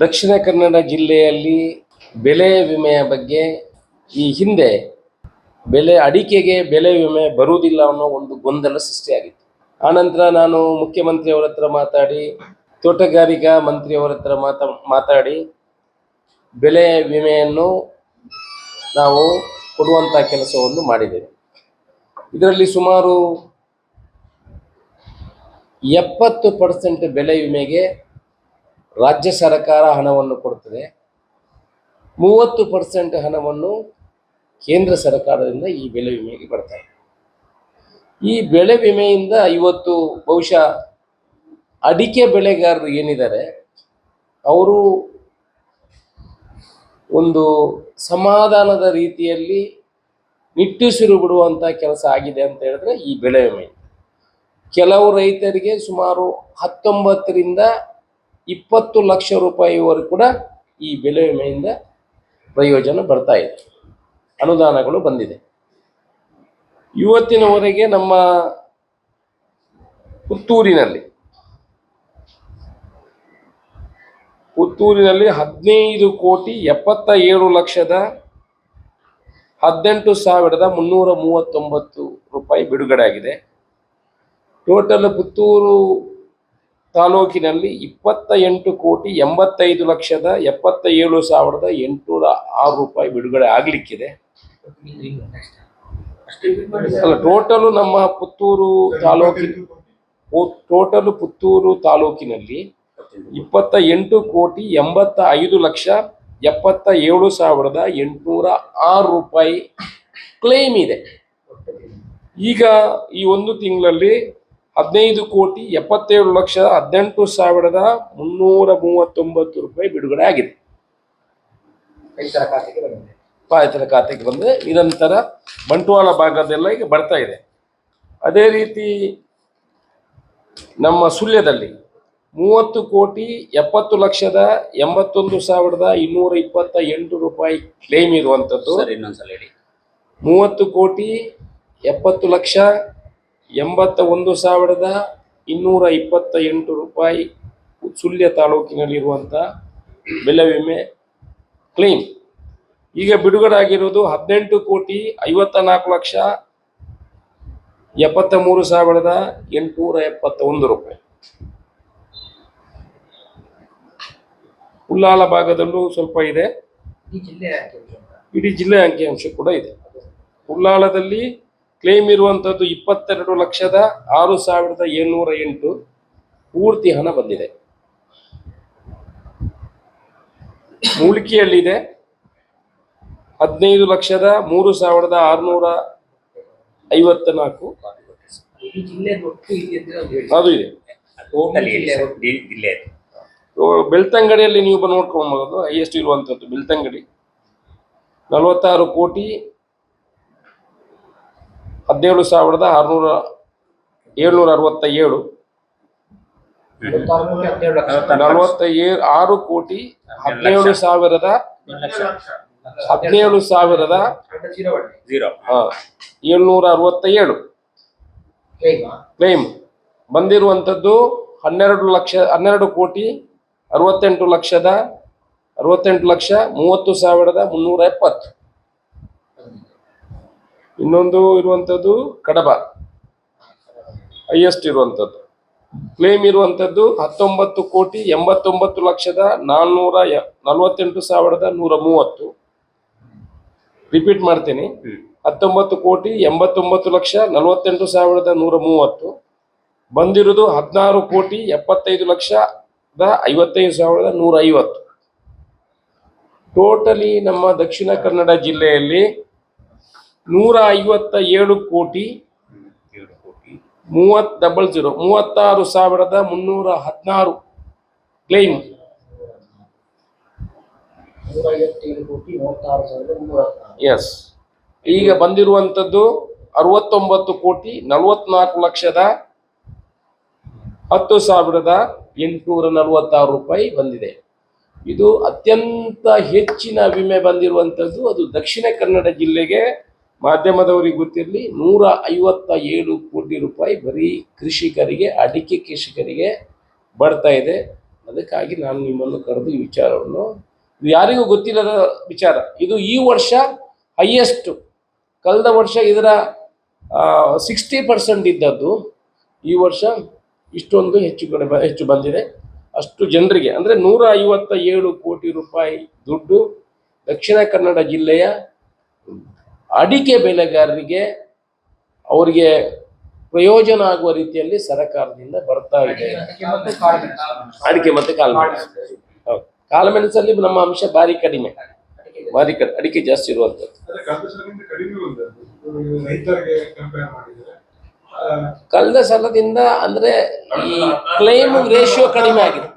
ದಕ್ಷಿಣ ಕನ್ನಡ ಜಿಲ್ಲೆಯಲ್ಲಿ ಬೆಳೆ ವಿಮೆಯ ಬಗ್ಗೆ ಈ ಹಿಂದೆ ಬೆಲೆ ಅಡಿಕೆಗೆ ಬೆಲೆ ವಿಮೆ ಬರುವುದಿಲ್ಲ ಅನ್ನೋ ಒಂದು ಗೊಂದಲ ಸೃಷ್ಟಿಯಾಗಿತ್ತು. ಆನಂತರ ನಾನು ಮುಖ್ಯಮಂತ್ರಿಯವರ ಹತ್ರ ಮಾತಾಡಿ, ತೋಟಗಾರಿಕಾ ಮಂತ್ರಿಯವರ ಹತ್ರ ಮಾತಾ, ಮಾತಾಡಿ ಬೆಳೆ ವಿಮೆಯನ್ನು ನಾವು ಕೊಡುವಂಥ ಕೆಲಸವನ್ನು ಮಾಡಿದ್ದೇವೆ. ಇದರಲ್ಲಿ ಸುಮಾರು ಎಪ್ಪತ್ತು ಪರ್ಸೆಂಟ್ ಬೆಳೆ ವಿಮೆಗೆ ರಾಜ್ಯ ಸರ್ಕಾರ ಹಣವನ್ನು ಕೊಡುತ್ತದೆ ಮೂವತ್ತು ಪರ್ಸೆಂಟ್ ಹಣವನ್ನು ಕೇಂದ್ರ ಸರ್ಕಾರದಿಂದ ಈ ಬೆಳೆ ವಿಮೆಗೆ ಬರ್ತಾ ಇದೆ. ಈ ಬೆಳೆ ವಿಮೆಯಿಂದ ಇವತ್ತು ಬಹುಶಃ ಅಡಿಕೆ ಬೆಳೆಗಾರರು ಏನಿದ್ದಾರೆ, ಅವರು ಒಂದು ಸಮಾಧಾನದ ರೀತಿಯಲ್ಲಿ ನಿಟ್ಟುಸಿರು ಬಿಡುವಂಥ ಕೆಲಸ ಆಗಿದೆ ಅಂತ ಹೇಳಿದ್ರೆ ಈ ಬೆಳೆ ವಿಮೆ. ಕೆಲವು ರೈತರಿಗೆ ಸುಮಾರು ಹತ್ತೊಂಬತ್ತರಿಂದ ಇಪ್ಪತ್ತು ಲಕ್ಷ ರೂಪಾಯಿವರೆಗೂ ಕೂಡ ಈ ಬೆಳೆ ವಿಮೆಯಿಂದ ಪ್ರಯೋಜನ ಬರ್ತಾ ಇದೆ. ಅನುದಾನಗಳು ಬಂದಿದೆ. ಇವತ್ತಿನವರೆಗೆ ನಮ್ಮ ಪುತ್ತೂರಿನಲ್ಲಿ ಪುತ್ತೂರಿನಲ್ಲಿ ಹದಿನೈದು ಕೋಟಿ ಎಪ್ಪತ್ತ ಏಳು ಲಕ್ಷದ ಹದಿನೆಂಟು ಸಾವಿರದ ಮುನ್ನೂರ ಮೂವತ್ತೊಂಬತ್ತು ರೂಪಾಯಿ ಬಿಡುಗಡೆ ಆಗಿದೆ. ಟೋಟಲ್ ಪುತ್ತೂರು ತಾಲೂಕಿನಲ್ಲಿ ಇಪ್ಪತ್ತ ಎಂಟು ಕೋಟಿ ಎಂಬತ್ತೈದು ಲಕ್ಷದ ಎಪ್ಪತ್ತ ಏಳು ಸಾವಿರದ ಎಂಟುನೂರ ಆರು ರೂಪಾಯಿ ಬಿಡುಗಡೆ ಆಗಲಿಕ್ಕಿದೆ. ಅಲ್ಲ ಟೋಟಲು ನಮ್ಮ ಪುತ್ತೂರು ತಾಲೂಕಿನ ಟೋಟಲ್ ಪುತ್ತೂರು ತಾಲೂಕಿನಲ್ಲಿ ಇಪ್ಪತ್ತ ಎಂಟು ಕೋಟಿ ಎಂಬತ್ತ ಐದು ಲಕ್ಷ ಎಪ್ಪತ್ತ ಏಳು ಸಾವಿರದ ಎಂಟುನೂರ ಆರು ರೂಪಾಯಿ ಕ್ಲೇಮ್ ಇದೆ. ಈಗ ಈ ಒಂದು ತಿಂಗಳಲ್ಲಿ ಹದಿನೈದು ಕೋಟಿ ಎಪ್ಪತ್ತೇಳು ಲಕ್ಷ ಹದಿನೆಂಟು ಸಾವಿರದ ಮುನ್ನೂರ ಮೂವತ್ತೊಂಬತ್ತು ರೂಪಾಯಿ ಬಿಡುಗಡೆ ಆಗಿದೆ. ರೈತರ ಖಾತೆಗೆ ಬಂದಿದೆ. ರೈತರ ಖಾತೆಗೆ ಬಂದರೆ ನಿರಂತರ ಬಂಟ್ವಾಳ ಭಾಗದೆಲ್ಲ ಈಗ ಬರ್ತಾ ಇದೆ. ಅದೇ ರೀತಿ ನಮ್ಮ ಸುಳ್ಯದಲ್ಲಿ ಮೂವತ್ತು ಕೋಟಿ ಎಪ್ಪತ್ತು ಲಕ್ಷದ ಎಂಬತ್ತೊಂದು ಸಾವಿರದ ಇನ್ನೂರ ಇಪ್ಪತ್ತ ಎಂಟು ರೂಪಾಯಿ ಕ್ಲೇಮ್ ಇರುವಂಥದ್ದು. ಸರ್ ಇನ್ನೊಂದ್ಸಲ ಹೇಳಿ. ಮೂವತ್ತು ಕೋಟಿ ಎಪ್ಪತ್ತು ಲಕ್ಷ ಎಂಬತ್ತ ಒಂದು ಸಾವಿರದ ಇನ್ನೂರ ಇಪ್ಪತ್ತ ಎಂಟು ರೂಪಾಯಿ ಸುಳ್ಯ ತಾಲೂಕಿನಲ್ಲಿರುವಂಥ ಬೆಲೆ ವಿಮೆ ಕ್ಲೈಮ್. ಈಗ ಬಿಡುಗಡೆ ಆಗಿರೋದು ಹದಿನೆಂಟು ಕೋಟಿ ಐವತ್ತ ನಾಲ್ಕು ಲಕ್ಷ ಎಪ್ಪತ್ತ ಮೂರು ಸಾವಿರದ ಎಂಟುನೂರ ಎಪ್ಪತ್ತ ಒಂದು ರೂಪಾಯಿ. ಉಲ್ಲಾಲ ಭಾಗದಲ್ಲೂ ಸ್ವಲ್ಪ ಇದೆ? ಇಡೀ ಜಿಲ್ಲೆ ಅಂಕಿಅಂಶ ಕೂಡ ಇದೆ. ಉಳ್ಳಾಲದಲ್ಲಿ ಕ್ಲೇಮ್ ಇರುವಂಥದ್ದು ಇಪ್ಪತ್ತೆರಡು ಲಕ್ಷದ ಆರು ಸಾವಿರದ ಏಳ್ನೂರ ಎಂಟು ಪೂರ್ತಿ ಹಣ ಬಂದಿದೆ. ಮೂಲಿಕೆಯಲ್ಲಿದೆ. ಹದಿನೈದು ಲಕ್ಷದ ಮೂರು ಸಾವಿರದ ಆರುನೂರ ಐವತ್ತ ನಾಲ್ಕು ಅದು ಇದೆ. ಬೆಳ್ತಂಗಡಿಯಲ್ಲಿ ನೀವು ಬಂದು ನೋಡ್ಕೊಬೋದು. ಹೈಯೆಸ್ಟ್ ಇರುವಂಥದ್ದು ಬೆಳ್ತಂಗಡಿ. ನಲವತ್ತಾರು ಕೋಟಿ ಹದಿನೇಳು ಸಾವಿರದ ಆರುನೂರ ಏಳ್ನೂರ ಅರವತ್ತ ಏಳು ನಲವತ್ತ ಏಳು ಆರು ಕೋಟಿ ಹದಿನೇಳು ಸಾವಿರದ ಹದಿನೇಳು ಸಾವಿರದ ಏಳ್ನೂರ ಅರವತ್ತ ಏಳು ಕ್ಲೈಮಾ ಕ್ಲೈಮ್ ಬಂದಿರುವಂಥದ್ದು ಹನ್ನೆರಡು ಲಕ್ಷ ಹನ್ನೆರಡು ಕೋಟಿ ಅರವತ್ತೆಂಟು ಲಕ್ಷದ ಅರವತ್ತೆಂಟು ಲಕ್ಷ ಮೂವತ್ತು ಸಾವಿರದ ಮುನ್ನೂರ ಎಪ್ಪತ್ತು. ಇನ್ನೊಂದು ಇರುವಂಥದ್ದು ಕಡಬ. ಹೈಯೆಸ್ಟ್ ಇರುವಂಥದ್ದು ಕ್ಲೇಮ್ ಇರುವಂಥದ್ದು ಹತ್ತೊಂಬತ್ತು ಕೋಟಿ ಎಂಬತ್ತೊಂಬತ್ತು ಲಕ್ಷದ ನಾಲ್ನೂರ ಎ- ನಲವತ್ತೆಂಟು ಸಾವಿರದ ನೂರ ಮೂವತ್ತು. ರಿಪೀಟ್ ಮಾಡ್ತೀನಿ. ಹತ್ತೊಂಬತ್ತು ಕೋಟಿ ಎಂಬತ್ತೊಂಬತ್ತು ಲಕ್ಷ ನಲವತ್ತೆಂಟು ಸಾವಿರದ ನೂರ ಮೂವತ್ತು. ಬಂದಿರೋದು ಹದಿನಾರು ಕೋಟಿ ಎಪ್ಪತ್ತೈದು ಲಕ್ಷದ ಐವತ್ತೈದು ಸಾವಿರದ ನೂರ ಐವತ್ತು. ಟೋಟಲಿ ನಮ್ಮ ದಕ್ಷಿಣ ಕನ್ನಡ ಜಿಲ್ಲೆಯಲ್ಲಿ ನೂರ ಐವತ್ತ ಏಳು ಕೋಟಿ. ಮೂವತ್ತು ಡಬಲ್ ಜೀರೋ ಮೂವತ್ತಾರು ಸಾವಿರದ ಮುನ್ನೂರ ಹದಿನಾರು ಕ್ಲೈಮ್. ಎಸ್ ಈಗ ಬಂದಿರುವಂಥದ್ದು ಅರವತ್ತೊಂಬತ್ತು ಕೋಟಿ ನಲವತ್ನಾಲ್ಕು ಲಕ್ಷದ ಹತ್ತು ಸಾವಿರದ ಎಂಟುನೂರ ನಲವತ್ತಾರು ರೂಪಾಯಿ ಬಂದಿದೆ. ಇದು ಅತ್ಯಂತ ಹೆಚ್ಚಿನ ವಿಮೆ ಬಂದಿರುವಂಥದ್ದು ಅದು ದಕ್ಷಿಣ ಕನ್ನಡ ಜಿಲ್ಲೆಗೆ ಮಾಧ್ಯಮದವರಿಗೆ ಗೊತ್ತಿರಲಿ, ನೂರ ಐವತ್ತ ಏಳು ಕೋಟಿ ರೂಪಾಯಿ ಬರೀ ಕೃಷಿಕರಿಗೆ, ಅಡಿಕೆ ಕೃಷಿಕರಿಗೆ ಬರ್ತಾ ಇದೆ. ಅದಕ್ಕಾಗಿ ನಾನು ನಿಮ್ಮನ್ನು ಕರೆದು ಈ ವಿಚಾರವನ್ನು ಯಾರಿಗೂ ಗೊತ್ತಿಲ್ಲದ ವಿಚಾರ. ಇದು ಈ ವರ್ಷ ಹೈಯೆಸ್ಟ್ ಕಳೆದ ವರ್ಷ ಇದರ ಸಿಕ್ಸ್ಟಿ ಪರ್ಸೆಂಟ್ ಇದ್ದದ್ದು, ಈ ವರ್ಷ ಇಷ್ಟೊಂದು ಹೆಚ್ಚು ಕಡೆ ಹೆಚ್ಚು ಬಂದಿದೆ. ಅಷ್ಟು ಜನರಿಗೆ, ಅಂದರೆ ನೂರ ಐವತ್ತ ಏಳು ಕೋಟಿ ರೂಪಾಯಿ ದುಡ್ಡು ದಕ್ಷಿಣ ಕನ್ನಡ ಜಿಲ್ಲೆಯ ಅಡಿಕೆ ಬೆಳೆಗಾರರಿಗೆ ಅವರಿಗೆ ಪ್ರಯೋಜನ ಆಗುವ ರೀತಿಯಲ್ಲಿ ಸರಕಾರದಿಂದ ಬರ್ತಾ ಇದೆ. ಅಡಿಕೆ ಮತ್ತೆ ಕಾಳುಮೆಣಸು ಹೌದು. ಕಾಳುಮೆಣಸಲ್ಲಿ ನಮ್ಮ ಅಂಶ ಭಾರಿ ಕಡಿಮೆ. ಭಾರಿ ಕಡಿಮೆ. ಅಡಿಕೆ ಜಾಸ್ತಿ ಇರುವಂಥದ್ದು. ಕಳೆದ ಸಲದಿಂದ ಅಂದ್ರೆ ಈ ಕ್ಲೈಮ್ ರೇಷಿಯೋ ಕಡಿಮೆ ಆಗಿದೆ.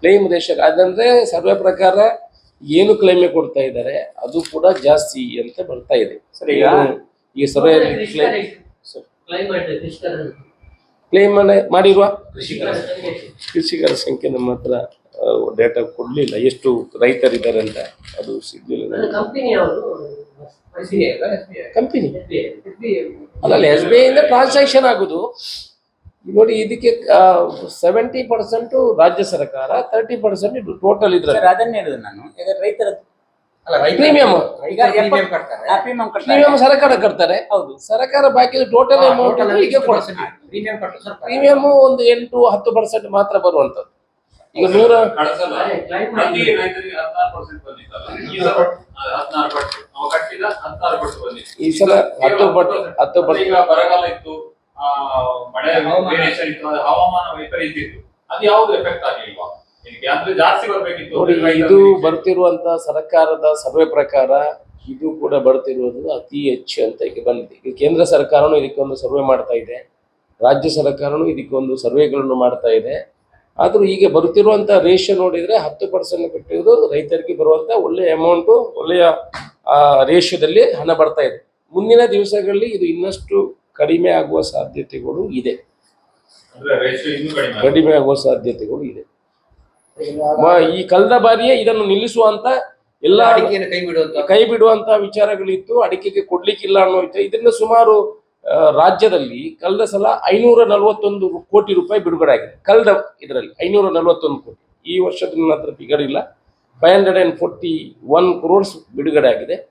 ಕ್ಲೈಮ್ ರೇಷಿಯೋ ಅದಂದ್ರೆ ಸರ್ವೆ ಪ್ರಕಾರ ಏನು ಕ್ಲೈಮೆ ಕೊಡ್ತಾ ಇದ್ದಾರೆ ಅದು ಕೂಡ ಜಾಸ್ತಿ ಅಂತ ಬರ್ತಾ ಇದೆ. ಸರಿ ಈಗ- ಈ ಸರ್ವೆ ಕ್ಲೈಮ್ ಮಾಡಿರುವ ಕೃಷಿಕರ ಸಂಖ್ಯೆ. ನಮ್ಮ ಹತ್ರ ಡೇಟಾ ಕೊಡ್ಲಿಲ್ಲ. ಎಷ್ಟು ರೈತರಿದ್ದಾರೆ ಅಂತ ಅದು ಸಿಗ್ಲಿಲ್ಲ ಕಂಪನಿ. ಅಲ್ಲ ಎಸ್ ಬಿ ಐ ಇಂದ ಟ್ರಾನ್ಸಾಕ್ಷನ್ ಆಗುದು. ನೋಡಿ ಇದಕ್ಕೆ ಸೆವೆಂಟಿ ಪರ್ಸೆಂಟ್ ರಾಜ್ಯ ಸರ್ಕಾರ ತರ್ಟಿ ಪರ್ಸೆಂಟ್ ಇದು ಟೋಟಲ್ ಸರ್ ಅದನ್ನೇ ಹೇಳಿದೆ ನಾನು. ಈಗ ರೈತರ ಅಲ್ಲ. ಈಗ premium ಕಟ್ತಾರೆ. ಪ್ರೀಮಿಯಂ ಸರ್ಕಾರ ಕಟ್ತಾರೆ. ಹೌದು. ಸರ್ಕಾರ ಬಾಕಿ ಟೋಟಲ್ ಅಮೌಂಟ್ ಪ್ರೀಮಿಯಮ್ ಈಗ ಕೊಡ್ತಾರೆ. ಪ್ರೀಮಿಯಂ ಒಂದು ಎಂಟು ಹತ್ತು ಪರ್ಸೆಂಟ್ ಮಾತ್ರ ಬರುವಂತದ್ದು ಈಗ ನೂರ ಈ ಸಲ ಹತ್ತು ಪಟ್ಟು ಹತ್ತು ಪಟ್ಟು ಈಗ ಬರಗಾಲ ಇತ್ತು. ಮಳೆ. ವೇರಿಯೇಷನ್ ಇತ್ತು ಹವಾಮಾನ ವೈಪರೀತ್ಯ ಇತ್ತು ಅದು ಯಾವ್ದು ಎಫೆಕ್ಟ್ ಇದಕ್ಕೆ ಜಾಸ್ತಿ ಇದು. ಬರ್ತಿರುವಂತ ಸರ್ಕಾರದ ಸರ್ವೆ ಪ್ರಕಾರ ಇದು ಕೂಡ ಬರ್ತಿರುವುದು ಅತಿ ಹೆಚ್ಚು ಅಂತ ಈಗ ಬಂದಿದೆ ಈಗ ಕೇಂದ್ರ ಸರ್ಕಾರನು ಇದಕ್ಕೊಂದು ಸರ್ವೆ ಮಾಡ್ತಾ ಇದೆ ರಾಜ್ಯ ಸರ್ಕಾರನು ಇದಕ್ಕೊಂದು ಸರ್ವೆಗಳನ್ನು ಮಾಡ್ತಾ ಇದೆ ಆದ್ರೂ ಈಗ ಬರುತ್ತಿರುವಂತ ರೇಷನ್ ನೋಡಿದ್ರೆ ಹತ್ತು ಪರ್ಸೆಂಟ್ ಕಟ್ಟಿರೋದು ರೈತರಿಗೆ ಬರುವಂತ ಒಳ್ಳೆಯ ಅಮೌಂಟು ಒಳ್ಳೆಯ ರೇಷ್ಯದಲ್ಲಿ ಹಣ ಬರ್ತಾ ಇದೆ ಮುಂದಿನ ದಿವಸಗಳಲ್ಲಿ ಇದು ಇನ್ನಷ್ಟು ಕಡಿಮೆ ಆಗುವ ಸಾಧ್ಯತೆಗಳು ಇದೆ. ಅಂದ್ರೆ ರೇಷಿಯೋ ಇನ್ನೂ ಕಡಿಮೆ ಆಗುವ ಸಾಧ್ಯತೆಗಳು ಇದೆ. ಮ- ಈ ಕಳೆದ ಬಾರಿಯೇ ಇದನ್ನು ನಿಲ್ಲಿಸುವಂತ ಎಲ್ಲ ಅಡಿಕೆಯನ್ನು ಕೈ ಬಿಡುವಂತ ಕೈ ಬಿಡುವಂತ ವಿಚಾರಗಳಿತ್ತು. ಅಡಿಕೆಗೆ ಕೊಡ್ಲಿಕ್ಕಿಲ್ಲ ಅನ್ನೋ ವಿಚಾರ. ಇದರಿಂದ ಸುಮಾರು ರಾಜ್ಯದಲ್ಲಿ ಕಳೆದ ಸಲ ಐನೂರ ನಲವತ್ತೊಂದು ಕೋಟಿ ರೂಪಾಯಿ ಬಿಡುಗಡೆ ಆಗಿದೆ. ಕಳೆದ ಇದರಲ್ಲಿ ಐನೂರ ನಲವತ್ತೊಂದು ಕೋಟಿ. ಈ ವರ್ಷದ ನನ್ನ ಹತ್ರ ಫಿಗರ್ ಇಲ್ಲ. Five hundred and forty one crores ಬಿಡುಗಡೆ ಆಗಿದೆ.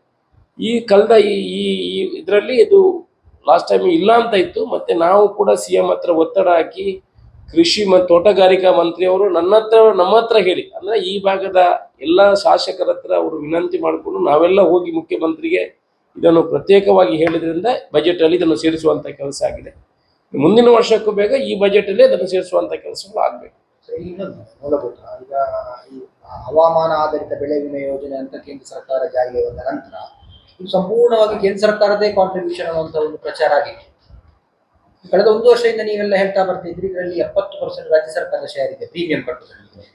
ಈ ಕಳೆದ ಈ ಈ ಇದರಲ್ಲಿ ಇದು ಲಾಸ್ಟ್ ಟೈಮ್ ಇಲ್ಲ ಅಂತ ಇತ್ತು, ಮತ್ತೆ ನಾವು ಕೂಡ ಸಿ ಎಂ ಹತ್ರ ಒತ್ತಡ ಹಾಕಿ ಕೃಷಿ ಮತ್ತು ತೋಟಗಾರಿಕಾ ಮಂತ್ರಿಯವರು ನನ್ನ ಹತ್ರ, ನಮ್ಮ ಹತ್ರ ಹೇಳಿ. ಅಂದ್ರೆ ಈ ಭಾಗದ ಎಲ್ಲ ಶಾಸಕರ ಹತ್ರ ಅವರು ವಿನಂತಿ ಮಾಡಿಕೊಂಡು ನಾವೆಲ್ಲ ಹೋಗಿ ಮುಖ್ಯಮಂತ್ರಿಗೆ ಇದನ್ನು ಪ್ರತ್ಯೇಕವಾಗಿ ಹೇಳಿದ್ರಿಂದ ಬಜೆಟ್ ಅಲ್ಲಿ ಇದನ್ನು ಸೇರಿಸುವಂತ ಕೆಲಸ ಆಗಿದೆ. ಮುಂದಿನ ವರ್ಷಕ್ಕೂ ಬೇಗ ಈ ಬಜೆಟ್ ಅಲ್ಲಿ ಅದನ್ನು ಸೇರಿಸುವಂತ ಕೆಲಸಗಳು ಆಗ್ಬೇಕು. ಈಗ ಹವಾಮಾನ ಆಧಾರಿತ ಬೆಳೆ ವಿಮೆ ಯೋಜನೆ ಅಂತ ಕೇಂದ್ರ ಸರ್ಕಾರ ಜಾರಿಗೆ ಬಂದ ನಂತರ ಇದು ಸಂಪೂರ್ಣವಾಗಿ ಕೇಂದ್ರ ಸರ್ಕಾರದೇ ಕಾಂಟ್ರಿಬ್ಯೂಷನ್ ಅನ್ನುವಂತ ಒಂದು ಪ್ರಚಾರ ಆಗಿತ್ತು. ಕಳೆದ ಒಂದು ವರ್ಷದಿಂದ ನೀವೆಲ್ಲ ಹೇಳ್ತಾ ಬರ್ತಿದ್ರಿ, ಇದರಲ್ಲಿ ಎಪ್ಪತ್ತು ಪರ್ಸೆಂಟ್ ರಾಜ್ಯ ಸರ್ಕಾರದ ಶೇರ್ ಇದೆ ಪ್ರೀಮಿಯಂ ಕಟ್ಟುವುದರಲ್ಲಿ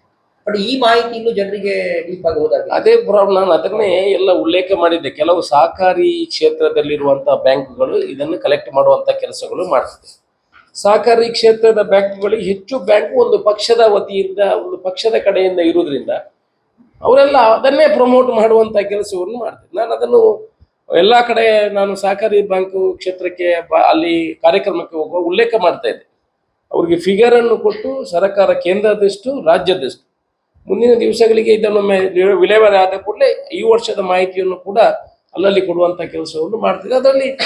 ಬಟ್ ಈ ಮಾಹಿತಿ ಇನ್ನು ಜನರಿಗೆ ಡೀಪ್ ಆಗಿ ಹೋದಾಗ ಅದೇ ಪ್ರಾಬ್ಲಮ್ ನಾನು ಅದನ್ನೇ ಎಲ್ಲ ಉಲ್ಲೇಖ ಮಾಡಿದ್ದೆ. ಕೆಲವು ಸಹಕಾರಿ ಕ್ಷೇತ್ರದಲ್ಲಿರುವಂತಹ ಬ್ಯಾಂಕ್ಗಳು ಇದನ್ನು ಕಲೆಕ್ಟ್ ಮಾಡುವಂತ ಕೆಲಸಗಳು ಮಾಡ್ತಿದೆ. ಸಹಕಾರಿ ಕ್ಷೇತ್ರದ ಬ್ಯಾಂಕ್ಗಳಿಗೆ ಹೆಚ್ಚು ಬ್ಯಾಂಕ್ ಒಂದು ಪಕ್ಷದ ವತಿಯಿಂದ, ಒಂದು ಪಕ್ಷದ ಕಡೆಯಿಂದ ಇರುವುದರಿಂದ ಅವರೆಲ್ಲ ಅದನ್ನೇ ಪ್ರಮೋಟ್ ಮಾಡುವಂತ ಕೆಲಸವನ್ನು ಮಾಡ್ತಾರೆ. ನಾನು ಅದನ್ನು ಎಲ್ಲ ಕಡೆ ನಾನು ಸಹಕಾರಿ ಬ್ಯಾಂಕು ಕ್ಷೇತ್ರಕ್ಕೆ ಅಲ್ಲಿ ಕಾರ್ಯಕ್ರಮಕ್ಕೆ ಹೋಗುವ ಉಲ್ಲೇಖ ಮಾಡ್ತಾ ಇದ್ದೆ. ಅವರಿಗೆ ಫಿಗರ್ ಅನ್ನು ಕೊಟ್ಟು ಸರ್ಕಾರ ಕೇಂದ್ರದಷ್ಟು, ರಾಜ್ಯದಷ್ಟು. ಮುಂದಿನ ದಿವಸಗಳಿಗೆ ಇದನ್ನೊಮ್ಮೆ ವಿಲೆ- ವಿಲೇವಾರಿ ಆದ ಕೂಡಲೇ ಈ ವರ್ಷದ ಮಾಹಿತಿಯನ್ನು ಕೂಡ ಅಲ್ಲಲ್ಲಿ ಕೊಡುವಂತ ಕೆಲಸವನ್ನು ಮಾಡ್ತಿದ್ದೆ. ಅದರಲ್ಲಿ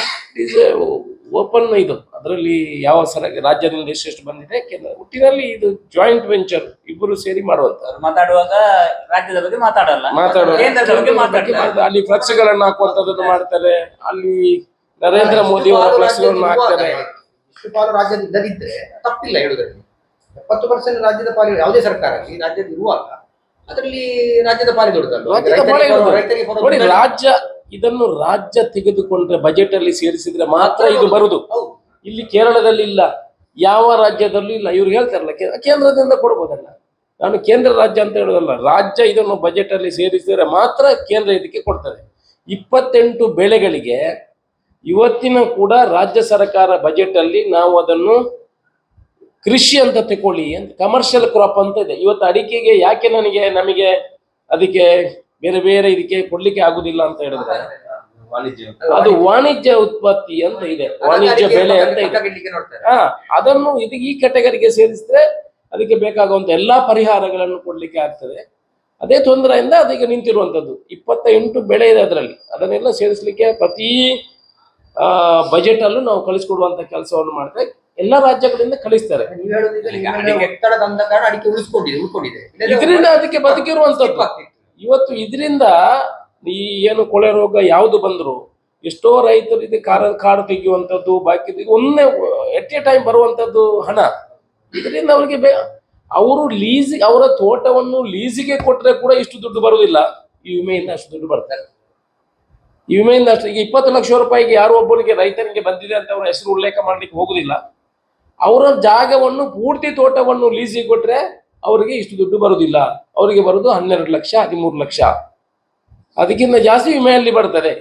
ಓಪನ್ ಇದು. ಅದರಲ್ಲಿ ಯಾವ ಸರ ರಾಜ್ಯದಿಂದ ಎಷ್ಟೆಷ್ಟು ಬಂದಿದೆ ಕೇಂದ್ರ ಒಟ್ಟಿನಲ್ಲಿ ಇದು ಜಾಯಿಂಟ್ ವೆಂಚರ್ ಇಬ್ಬರು ಸೇರಿ ಮಾಡುವಂತ. ಮಾತಾಡುವಾಗ ರಾಜ್ಯದ ಬಗ್ಗೆ ಮಾತಾಡಲ್ಲ. ಮಾತಾಡುವ ಅಲ್ಲಿ ಫ್ಲೆಕ್ಸ್ ಗಳನ್ನ ಹಾಕುವಂತದ್ದನ್ನು ಮಾಡ್ತಾರೆ. ಅಲ್ಲಿ ನರೇಂದ್ರ ಮೋದಿ ಅವರ ಫ್ಲೆಕ್ಸ್ ಗಳನ್ನ ಹಾಕ್ತಾರೆ ಪಾಲು ತಪ್ಪಿಲ್ಲ ಹೇಳುವುದರಲ್ಲಿ ಎಪ್ಪತ್ತು ಪರ್ಸೆಂಟ್ ರಾಜ್ಯದ ಪಾಲಿ ಯಾವುದೇ ಸರ್ಕಾರ ಈ ರಾಜ್ಯದ ಇರುವಾಗ ಅದರಲ್ಲಿ ರಾಜ್ಯದ ಪಾಲಿ ದೊಡ್ಡದಲ್ಲ ರೈತರಿಗೆ ರಾಜ್ಯ ಇದನ್ನು ರಾಜ್ಯ ತೆಗೆದುಕೊಂಡ್ರೆ ಬಜೆಟ್ ಅಲ್ಲಿ ಸೇರಿಸಿದ್ರೆ ಮಾತ್ರ ಇದು ಬರುದು. ಇಲ್ಲಿ ಕೇರಳದಲ್ಲಿ ಇಲ್ಲ, ಯಾವ ರಾಜ್ಯದಲ್ಲೂ ಇಲ್ಲ. ಇವ್ರು ಹೇಳ್ತಾರಲ್ಲ ಕೇಂದ್ರದಿಂದ ಕೊಡ್ಬೋದಲ್ಲ. ನಾನು ಕೇಂದ್ರ ರಾಜ್ಯ ಅಂತ ಹೇಳೋದಲ್ಲ, ರಾಜ್ಯ ಇದನ್ನು ಬಜೆಟ್ ಅಲ್ಲಿ ಸೇರಿಸಿದ್ರೆ ಮಾತ್ರ ಕೇಂದ್ರ ಇದಕ್ಕೆ ಕೊಡ್ತದೆ. ಇಪ್ಪತ್ತೆಂಟು ಬೆಳೆಗಳಿಗೆ ಇವತ್ತಿನ ಕೂಡ ರಾಜ್ಯ ಸರ್ಕಾರ ಬಜೆಟ್ ಅಲ್ಲಿ ನಾವು ಅದನ್ನು ಕೃಷಿ ಅಂತ ತಕೊಳ್ಳಿ ಅಂತ ಕಮರ್ಷಿಯಲ್ ಕ್ರಾಪ್ ಅಂತ ಇದೆ. ಇವತ್ತು ಅಡಿಕೆಗೆ ಯಾಕೆ ನನಗೆ, ನಮಗೆ ಅದಕ್ಕೆ ಬೇರೆ ಬೇರೆ ಇದಕ್ಕೆ ಕೊಡ್ಲಿಕ್ಕೆ ಆಗುದಿಲ್ಲ ಅಂತ ಹೇಳಿದ್ರೆ? ಅದು ವಾಣಿಜ್ಯ ಉತ್ಪತ್ತಿ ಅಂತ ಇದೆ. ವಾಣಿಜ್ಯ ಬೆಳೆ ಅಂತ ಇದೆ. ಹಾ ಅದನ್ನು ಇದು ಈ ಕೆಟಗರಿಗೆ ಸೇರಿಸಿದ್ರೆ ಅದಕ್ಕೆ ಬೇಕಾಗುವಂತ ಎಲ್ಲಾ ಪರಿಹಾರಗಳನ್ನು ಕೊಡ್ಲಿಕ್ಕೆ ಆಗ್ತದೆ. ಅದೇ ತೊಂದರೆಯಿಂದ ಅದಕ್ಕೆ ನಿಂತಿರುವಂತದ್ದು. ಇಪ್ಪತ್ತ ಎಂಟು ಬೆಳೆ ಇದೆ ಅದರಲ್ಲಿ. ಅದನ್ನೆಲ್ಲ ಸೇರಿಸಲಿಕ್ಕೆ ಪ್ರತಿ ಬಜೆಟ್ ಅಲ್ಲೂ ನಾವು ಕಳಿಸ್ಕೊಡುವಂತ ಕೆಲಸವನ್ನು ಮಾಡ್ತೇವೆ ಎಲ್ಲ ರಾಜ್ಯಗಳಿಂದ ಕಳಿಸ್ತಾರೆ. ಇದರಿಂದ ಅದಕ್ಕೆ ಆಗ್ತಿತ್ತು. ಇವತ್ತು ಇದರಿಂದ ಈ ಏನು ಕೊಳೆ ರೋಗ ಯಾವುದು ಬಂದ್ರು, ಎಷ್ಟೋ ರೈತರು ಇದು ಕಾರ, ಕಾಡು ತೆಗೆಯುವಂಥದ್ದು, ಬಾಕಿ ಒಮ್ಮೆ ಎಟ್ ಎ ಟೈಮ್ ಬರುವಂಥದ್ದು ಹಣ. ಇದರಿಂದ ಅವರಿಗೆ ಬೇ, ಅವರು ಲೀಸ್ ಅವರ ತೋಟವನ್ನು ಲೀಸಿಗೆ ಕೊಟ್ಟರೆ ಕೂಡ ಇಷ್ಟು ದುಡ್ಡು ಬರುವುದಿಲ್ಲ. ಈ ವಿಮೆಯಿಂದ ಅಷ್ಟು ದುಡ್ಡು ಬರ್ತಾರೆ. ಈ ವಿಮೆಯಿಂದ ಅಷ್ಟು, ಈಗ ಇಪ್ಪತ್ತು ಲಕ್ಷ ರೂಪಾಯಿಗೆ ಯಾರೋ ಒಬ್ಬರಿಗೆ ರೈತನಿಗೆ ಬಂದಿದೆ ಅಂತ ಅವರ ಹೆಸರು ಉಲ್ಲೇಖ ಮಾಡ್ಲಿಕ್ಕೆ ಹೋಗುದಿಲ್ಲ. ಅವರ ಜಾಗವನ್ನು, ಪೂರ್ತಿ ತೋಟವನ್ನು ಲೀಸಿಗೆ ಕೊಟ್ರೆ ಅವರಿಗೆ ಇಷ್ಟು ದುಡ್ಡು ಬರುವುದಿಲ್ಲ. ಅವರಿಗೆ ಬರೋದು ಹನ್ನೆರಡು ಲಕ್ಷ ಹದಿಮೂರು ಲಕ್ಷ. ಅದಕ್ಕಿಂತ ಜಾಸ್ತಿ ವಿಮೆಯಲ್ಲಿ ಬರ್ತದೆ.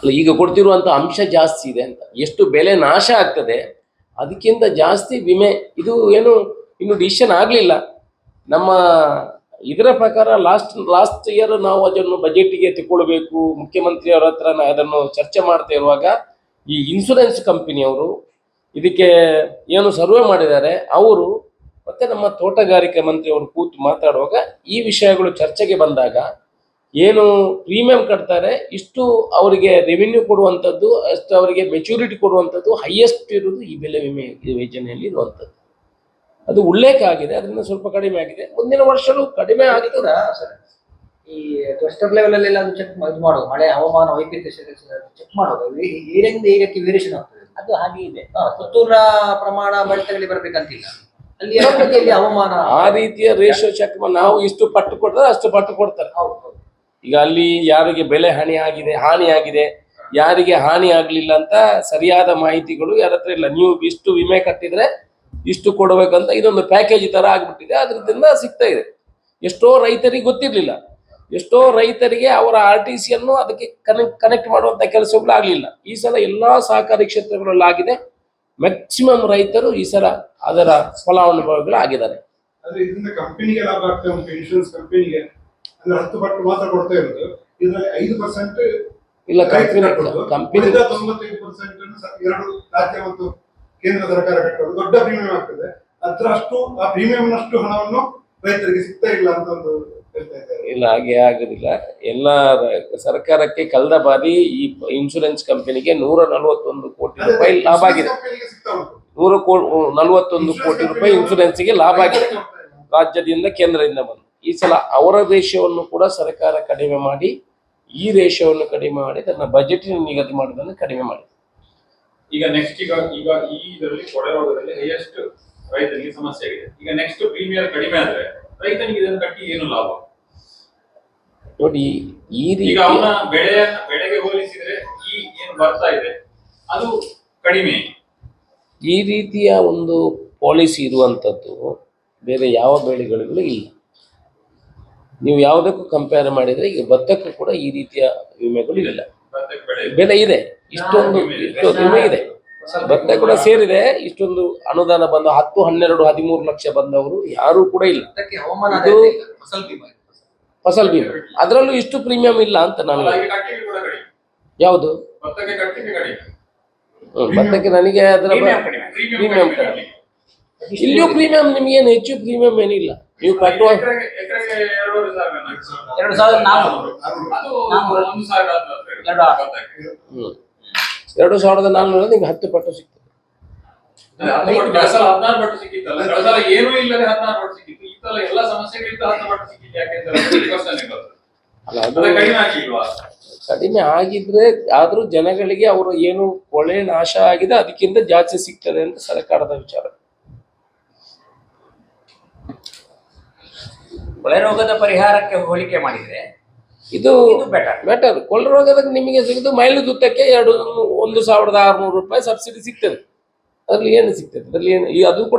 ಅಲ್ಲ ಈಗ ಕೊಡ್ತಿರುವಂಥ ಕೊಡ್ತಿರುವಂತ ಅಂಶ ಜಾಸ್ತಿ ಇದೆ ಅಂತ. ಎಷ್ಟು ಬೆಲೆ ನಾಶ ಆಗ್ತದೆ ಅದಕ್ಕಿಂತ ಜಾಸ್ತಿ ವಿಮೆ ಇದು ಏನು ಇನ್ನು ಡಿಸಿಷನ್ ಆಗಲಿಲ್ಲ. ನಮ್ಮ ಇದರ ಪ್ರಕಾರ ಲಾಸ್ಟ್ ಲಾಸ್ಟ್ ಇಯರ್ ನಾವು ಅದನ್ನು ಬಜೆಟ್ಗೆ ತಗೊಳ್ಬೇಕು ಮುಖ್ಯಮಂತ್ರಿಯವರ ಹತ್ರ ಅದನ್ನು ಚರ್ಚೆ ಮಾಡ್ತಾ ಇರುವಾಗ ಈ ಇನ್ಶೂರೆನ್ಸ್ ಕಂಪನಿಯವರು ಇದಕ್ಕೆ ಏನು ಸರ್ವೆ ಮಾಡಿದ್ದಾರೆ, ಅವರು ಮತ್ತೆ ನಮ್ಮ ತೋಟಗಾರಿಕೆ ಮಂತ್ರಿಯವರು ಕೂತು ಮಾತಾಡುವಾಗ ಈ ವಿಷಯಗಳು ಚರ್ಚೆಗೆ ಬಂದಾಗ ಏನು ಪ್ರೀಮಿಯಂ ಕಟ್ತಾರೆ, ಇಷ್ಟು ಅವರಿಗೆ ರೆವಿನ್ಯೂ ಕೊಡುವಂಥದ್ದು, ಅಷ್ಟು ಅವರಿಗೆ ಮೆಚುರಿಟಿ ಕೊಡುವಂಥದ್ದು ಹೈಯೆಸ್ಟ್ ಇರುವುದು ಈ ಬೆಲೆ ವಿಮೆ ಯೋಜನೆಯಲ್ಲಿ ಇರುವಂಥದ್ದು. ಅದು ಉಲ್ಲೇಖ ಆಗಿದೆ, ಅದರಿಂದ ಸ್ವಲ್ಪ ಕಡಿಮೆ ಆಗಿದೆ. ಮುಂದಿನ ವರ್ಷವೂ ಕಡಿಮೆ ಆಗ್ತದ ಈ ಕ್ಲಸ್ಟರ್ ಲೆವೆಲ್ ಅಲ್ಲಿ ಚೆಕ್ ಇದು ಮಾಡೋದು ಮಳೆ, ಹವಾಮಾನ, ವೈಪರೀತ್ಯ ಚೆಕ್ ಮಾಡೋದು ಏರಿಯಾದಿಂದ ಏರಿಯಾಕ್ಕೆ ವೇರಿಯೇಷನ್ ಆಗ್ತದೆ. ಅದು ಹಾಗೆ ಇದೆ. ಪುತ್ತೂರ ಪ್ರಮಾಣ ಬಳಕೆಗಳಿಗೆ ಬರ್ಬೇಕಂತಿಲ್ಲ. ಅಲ್ಲಿ ಹವಾಮಾನ ಆ ರೀತಿಯ ರೇಷೋ ಚೆಕ್ ನಾವು ಇಷ್ಟು ಪಟ್ಟು ಕೊಡ್ತಾರೆ ಅಷ್ಟು ಪಟ್ಟು ಕೊಡ್ತಾರೆ. ಈಗ ಅಲ್ಲಿ ಯಾರಿಗೆ ಬೆಲೆ ಹಾನಿ ಆಗಿದೆ ಹಾನಿ ಆಗಿದೆ ಯಾರಿಗೆ ಹಾನಿ ಆಗ್ಲಿಲ್ಲ ಅಂತ ಸರಿಯಾದ ಮಾಹಿತಿಗಳು ಯಾರ ಹತ್ರ ಇಲ್ಲ. ನೀವು ಇಷ್ಟು ವಿಮೆ ಕಟ್ಟಿದ್ರೆ ಇಷ್ಟು ಕೊಡಬೇಕಂತ ಇದೊಂದು ಪ್ಯಾಕೇಜ್ ತರ ಆಗ್ಬಿಟ್ಟಿದೆ. ಅದರಿಂದ ಸಿಗ್ತಾ ಇದೆ. ಎಷ್ಟೋ ರೈತರಿಗೆ ಗೊತ್ತಿರ್ಲಿಲ್ಲ. ಎಷ್ಟೋ ರೈತರಿಗೆ ಅವರ ಆರ್ ಟಿ ಸಿಯನ್ನು ಅದಕ್ಕೆ ಕನೆಕ್ಟ್ ಕನೆಕ್ಟ್ ಮಾಡುವಂತ ಕೆಲಸಗಳು ಆಗ್ಲಿಲ್ಲ. ಈ ಸಲ ಎಲ್ಲಾ ಸಹಕಾರಿ ಕ್ಷೇತ್ರಗಳಲ್ಲಿ ಆಗಿದೆ. ಮ್ಯಾಕ್ಸಿಮಮ್ ರೈತರು ಈ ಸಲ ಅದರ ಫಲಾನುಭವಿಗಳು ಆಗಿದ್ದಾರೆ ಇಲ್ಲ ಕಂಪನಿ ಕಂಪನಿ ಕೇಂದ್ರ ಸರ್ಕಾರ ಕಟ್ಟೋದು ದೊಡ್ಡ ಪ್ರೀಮಿಯಂ ಆಗ್ತದೆ. ಅದರಷ್ಟು ಆ ಪ್ರೀಮಿಯಂ ಅಷ್ಟು ಹಣವನ್ನು ರೈತರಿಗೆ ಸಿಗ್ತಾ ಇಲ್ಲ ಅಂತ ಒಂದು ಇಲ್ಲ ಹಾಗೆ ಆಗುದಿಲ್ಲ. ಎಲ್ಲ ಸರ್ಕಾರಕ್ಕೆ ಕಳೆದ ಬಾರಿ ಈ ಇನ್ಶೂರೆನ್ಸ್ ಕಂಪನಿಗೆ ನೂರ ನಲವತ್ತೊಂದು ಕೋಟಿ ರೂಪಾಯಿ ಲಾಭ ಆಗಿದೆ. ನೂರ ಕೋ ನಲವತ್ತೊಂದು ಕೋಟಿ ರೂಪಾಯಿ ಇನ್ಶೂರೆನ್ಸ್ಗೆ ಲಾಭ ಆಗಿದೆ. ರಾಜ್ಯದಿಂದ ಕೇಂದ್ರದಿಂದ ಬಂದು. ಈ ಸಲ ಅವರ ರೇಷವನ್ನು ಕೂಡ ಸರ್ಕಾರ ಕಡಿಮೆ ಮಾಡಿ ಈ ರೇಷವನ್ನು ಕಡಿಮೆ ಮಾಡಿ ತನ್ನ ಬಜೆಟ್ ನಿಗದಿ ಮಾಡೋದನ್ನು ಕಡಿಮೆ ಮಾಡಿ. ಈಗ ನೆಕ್ಸ್ಟ್ ಈಗ ಈಗ ಈ ಇದರಲ್ಲಿ ಹೈಯೆಸ್ಟ್ ರೈತರಿಗೆ ಸಮಸ್ಯೆ ಆಗಿದೆ. ಈಗ ನೆಕ್ಸ್ಟ್ ಪ್ರೀಮಿಯರ್ ಕಡಿಮೆ ಆದ್ರೆ ರೈತನಿಗೆ ಇದನ್ನು ಕಟ್ಟಿ ಏನು ಲಾಭ? ನೋಡಿ ಈ ರೀತಿ ಅವನ ಬೆಳೆಯ ಬೆಳೆಗೆ ಹೋಲಿಸಿದ್ರೆ ಈ ಏನು ಬರ್ತಾ ಇದೆ ಅದು ಕಡಿಮೆ. ಈ ರೀತಿಯ ಒಂದು ಪಾಲಿಸಿ ಇರುವಂಥದ್ದು ಬೇರೆ ಯಾವ ಬೆಳೆಗಳಿಗೂ ಇಲ್ಲ. ನೀವು ಯಾವುದಕ್ಕೂ ಕಂಪೇರ್ ಮಾಡಿದ್ರೆ ಈಗ ಭತ್ತಕ್ಕೂ ಕೂಡ ಈ ರೀತಿಯ ವಿಮೆಗಳು ಇಲ್ಲ. ಬೆಳೆ ಇದೆ. ಬೆಲೆ ಇದೆ. ಇಷ್ಟೊಂದು ಇಷ್ಟೊಂದು ವಿಮೆ ಇದೆ. ಭತ್ತ ಕೂಡ ಸೇರಿದೆ. ಇಷ್ಟೊಂದು ಅನುದಾನ ಬಂದ ಹತ್ತು ಹನ್ನೆರಡು ಹದಿಮೂರು ಲಕ್ಷ ಬಂದವರು ಯಾರು ಕೂಡ ಹವಾಮಾನ ಇಲ್ಲ, ಫಸಲ್ ಬಿಮಾ. ಅದರಲ್ಲೂ ಇಷ್ಟು ಪ್ರೀಮಿಯಂ ಇಲ್ಲ ಅಂತ ನಾನು ಯಾವುದು? ಭತ್ತಕ್ಕೆ ನನಗೆ ಅದರ ಪ್ರೀಮಿಯಂ ಕಡಿಮೆ. ಇಲ್ಲಿಯೂ ಪ್ರೀಮಿಯಂ ನಿಮಗೇನು ಹೆಚ್ಚು ಪ್ರೀಮಿಯಂ ಏನಿಲ್ಲ. ನೀವು ಕಟ್ಟುವ ಎರಡು ಸಾವಿರದ ನಾಲ್ಕು. ಎರಡು ಸಾವಿರದ ನಾಲ್ನೂರ ನಿಮ್ಗೆ ಹತ್ತು ಪಟ್ಟು ಸಿಗ್ತದೆ ಎಲ್ಲ ಸಮಸ್ಯೆಗಳಿಂದ ಕಡಿಮೆ ಆಗಿದ್ರೆ ಆದ್ರೂ ಜನಗಳಿಗೆ ಅವರು ಏನು ಕೊಳೆ ನಾಶ ಆಗಿದೆ ಅದಕ್ಕಿಂತ ಜಾಸ್ತಿ ಸಿಗ್ತದೆ ಅಂತ ಸರ್ಕಾರದ ವಿಚಾರ. ಕೊಳೆ ರೋಗದ ಪರಿಹಾರಕ್ಕೆ ಹೋಲಿಕೆ ಮಾಡಿದ್ರೆ ಇದು ಇದು ಬೆಟರ್ ಬೆಟರ್ ಕೊಳೆ ರೋಗದ ನಿಮಗೆ ಸಿಗುದು ಮೈಲು ದುತ್ತಕ್ಕೆ ಎರಡು ಒಂದು ಸಾವಿರದ ಆರುನೂರು ರೂಪಾಯಿ ಸಬ್ಸಿಡಿ ಸಿಗ್ತದೆ. ಅದ್ರಲ್ಲಿ ಏನು ಸಿಗ್ತದೆ? ಅದ್ರಲ್ಲಿ ಏನು ಅದು ಕೂಡ